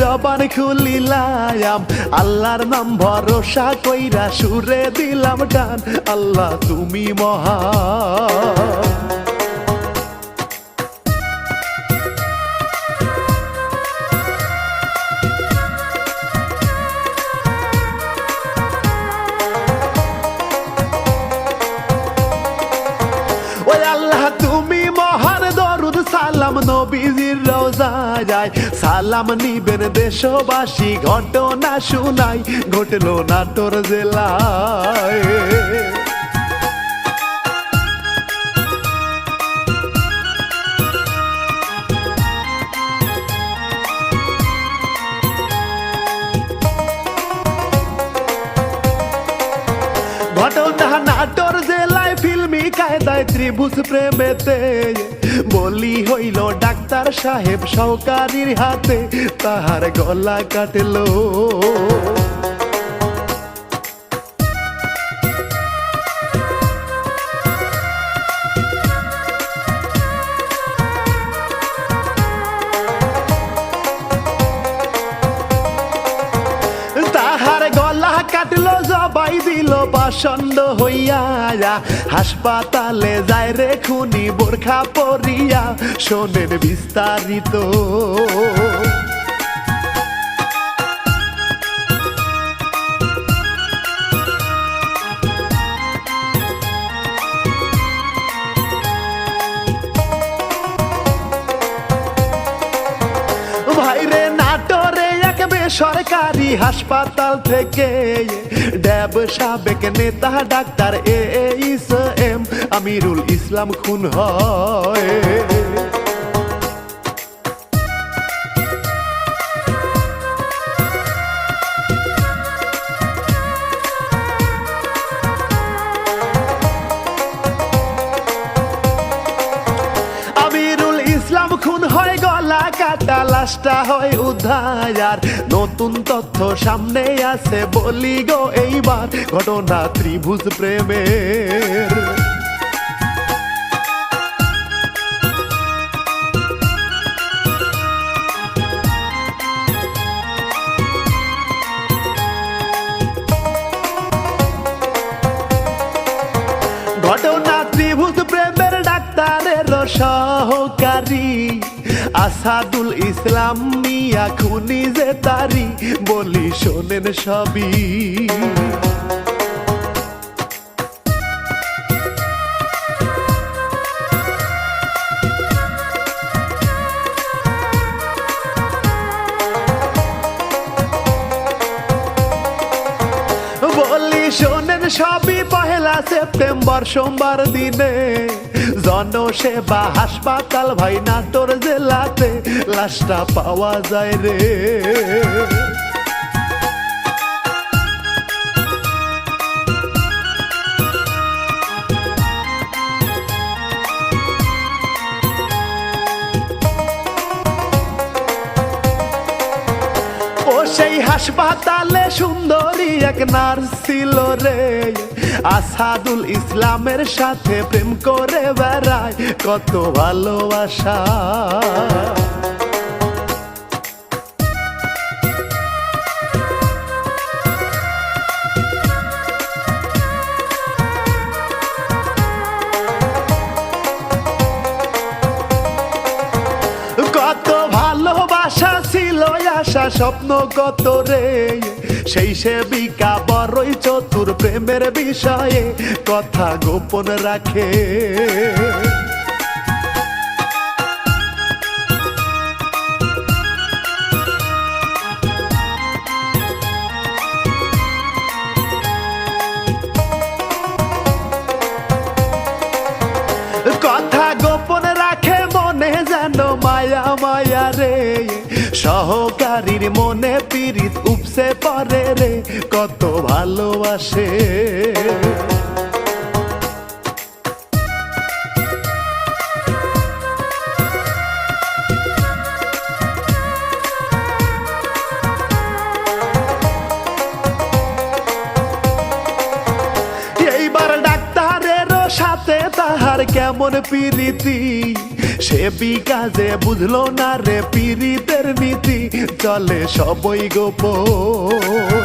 জবান খুলিলাম। আল্লাহর নাম ভরসা কইরা সুরে দিলাম টান আল্লাহ তুমি সালাম নবীজির রোজা যায়। সালাম নিবেন দেশবাসী ঘটনা শুনাই ঘটলো নাটোর জেলায়। ঘটনা নাটোর কায়দায় ত্রিভুজ প্রেমেতে। বলি হইল ডাক্তার সাহেব সহকারীর হাতে তাহার গলা কাটলো। কাটলো জবাই দিল বাসন্দ হইয়া হাসপাতালে যায় রে খুনি বোরখা পরিয়া। শোনেন বিস্তারিত। ভাইরে নাটোরে এক বেসরকারি হাসপাতাল থেকে ড্যাব সাবেক নেতা ডাক্তার এ ইস এম আমিরুল ইসলাম খুন হয়। লাশটা হয় উদ্ধার। নতুন তথ্য সামনে আছে, বলি গো এইবার ঘটনা ত্রিভুজ প্রেমের। ঘটনা ত্রিভুজ প্রেমের ডাক্তারের সহকারী। আসাদুল ইসলাম মিয়া খুনি যে তারি, বলি শোনেন সবই। বলি শোনেন সবই, পহেলা সেপ্টেম্বর সোমবার দিনে। জনসেবা হাসপাতাল ভাই নাটোর জেলাতে লাশটা পাওয়া যায় রে। সেই হাসপাতালে সুন্দরী এক নার্স ছিল রে। আসাদুল ইসলামের সাথে প্রেম করে বেড়ায়, কত ভালোবাসা। কত ভালোবাসা ছিল, আশা, স্বপ্ন কত রে, সেই সেবিকা বড়ই চতুর প্রেমের বিষয়ে কথা গোপন রাখে। কথা গোপন রাখে মনে যেন মায়া মায়া রে। সহকারীর মনে পীড়িত উপসে পরে রে কত ভালোবাসে। এইবার সাথে তাহার কেমন প্রীতি? সে বিকাজে বুঝলো না রে পীড়িতের নীতি, চলে সবই গোপন।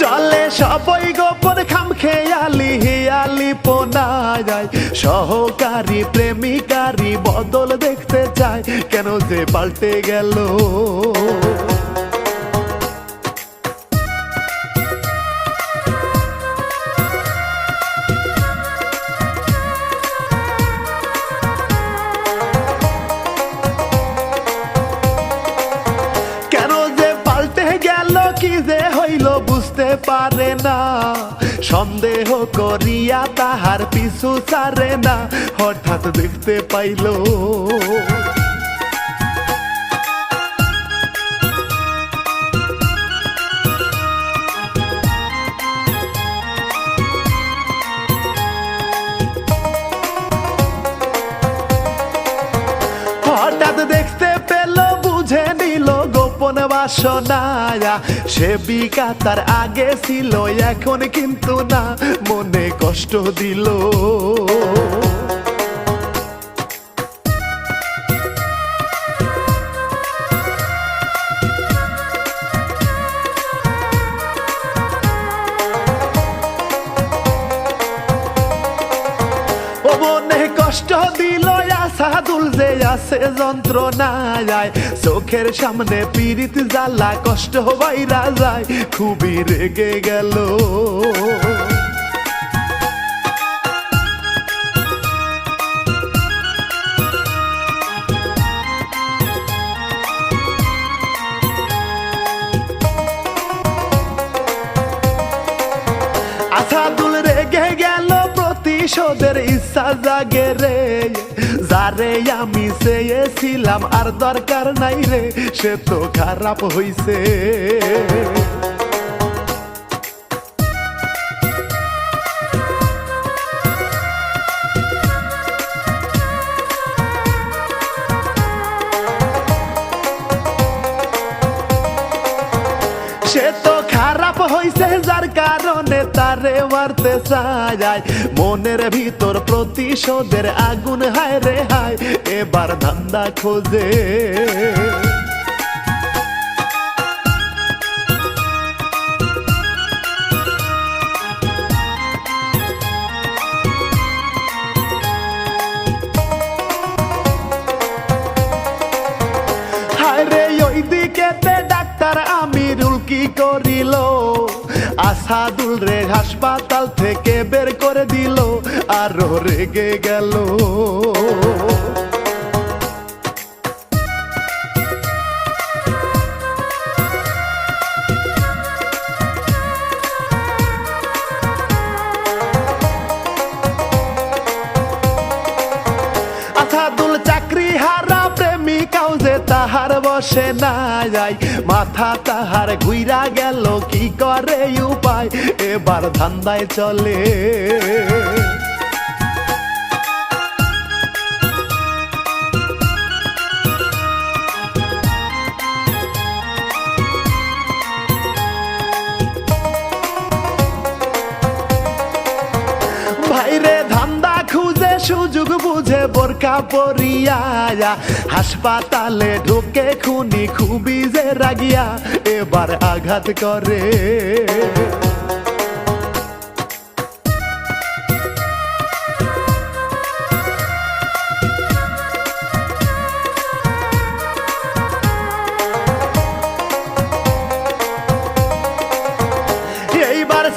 চলে সবই গোপন খাম খেয়ালি হিয়ালি পোনা। যায় সহকারী প্রেমিকারী বদল দেখতে চায়। কেন যে পাল্টে গেল? কি যে হইল বুঝতে পারে না। সন্দেহ করিয়া তাহার পিছু ছাড়ে না। হঠাৎ দেখতে পাইল। হঠাৎ দেখতে পেল, বুঝে নিল গোপন বাসনায়া সে বিকা তার আগে ছিল এখন কিন্তু না। মনে কষ্ট দিল। কষ্ট দিল আসাদুল যে আছে যন্ত্রণায়। চোখের সামনে পীড়িত জ্বালা, কষ্ট বাইরা যায়, খুবই রেগে গেল। আসাদুল প্রতিশোধের ইচ্ছা জাগে রে। যারে আমি চেয়েছিলাম, আর দরকার নাই রে, সে তো খারাপ হইছে। হইছে যার কারণে তারে মারতে চায়। মনের ভিতর প্রতিশোধের আগুন হায় রে হায়, এবার ধান্দা খোঁজে। আসাদুল রে হাসপাতাল থেকে বের করে দিল, আরও রেগে গেল। চাকরি হারা প্রেমিকাও যে তাহার বসে না যায় মাথা তাহার ঘুইরা গেল কি করে উপায়? এবার ধান্দায় চলে। ভাইরে ধান্দা খুঁজে সুযোগ বোরকা পরিয়া হাসপাতালে ঢুকে খুনি খুবই যে রাগিয়া, এবার আঘাত করে।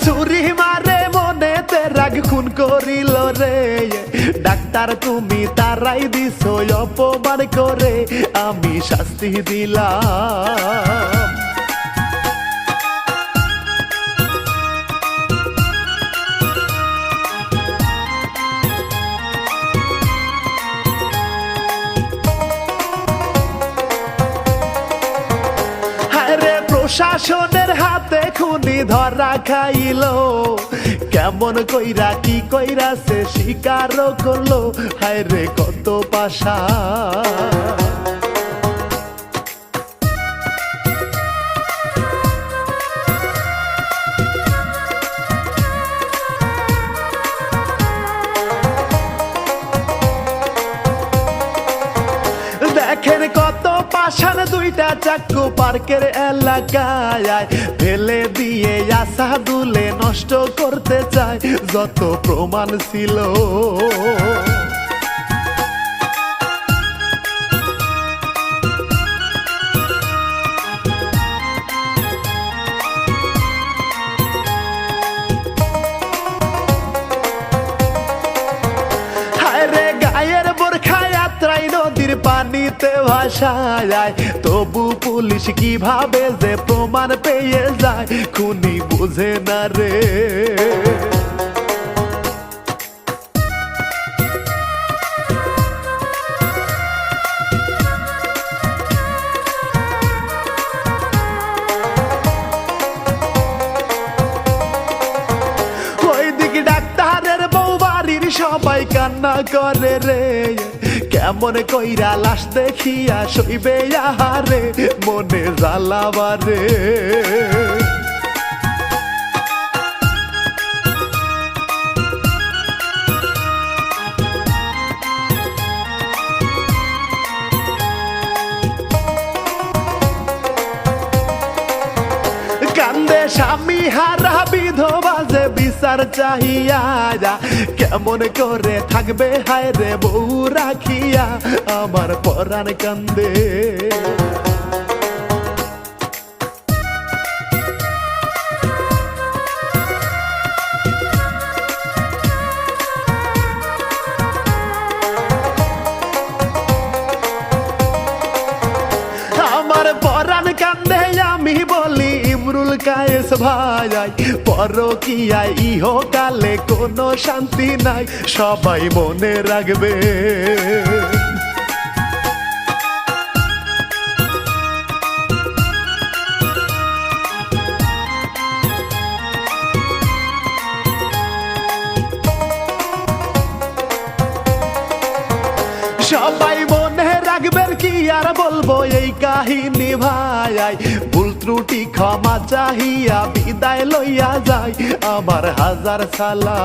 ছুরি মারে মনেতে রাগ খুন করিল। রে ডাক্তার তুমি তারাই দিছ অপমান করে আমি শাস্তি দিলাম। প্রশাসনের হাতে খুনি ধরা খাইল। কেমন কইরা, কি কইরা সে স্বীকার করল? হায় রে কত পাশা। পাশান দুইটা চাক্কু পার্কের এলাকায়। ফেলে দিয়ে আশা দুলে নষ্ট করতে চায়, যত প্রমাণ ছিল। পানিতে ভাসায় তবু পুলিশ কীভাবে যে প্রমাণ পেয়ে যায়, খুনি বুঝে না রে। সবাই কান্না করে রে। কেমন কইরা লাশ দেখিয়া সইবে আহারে মনে জ্বালাবারে কান্দে স্বামী হারা বিধবা বিচার চাহিয়া কেমন করে থাকবে হায় রে বউ রাখিয়া আমার পরাণ কান্দে। ইমরুল কায়েস ভাই পরকিয়ায় ইহ কালে কোনো শান্তি নাই, সবাই মনে রাখবে। সবাই মনে রাখবেন কি আর বলব এই কাহিনী ভাই? ত্রুটি ক্ষমা চাহিয়া বিদায় লইয়া যায় আমার হাজার সালা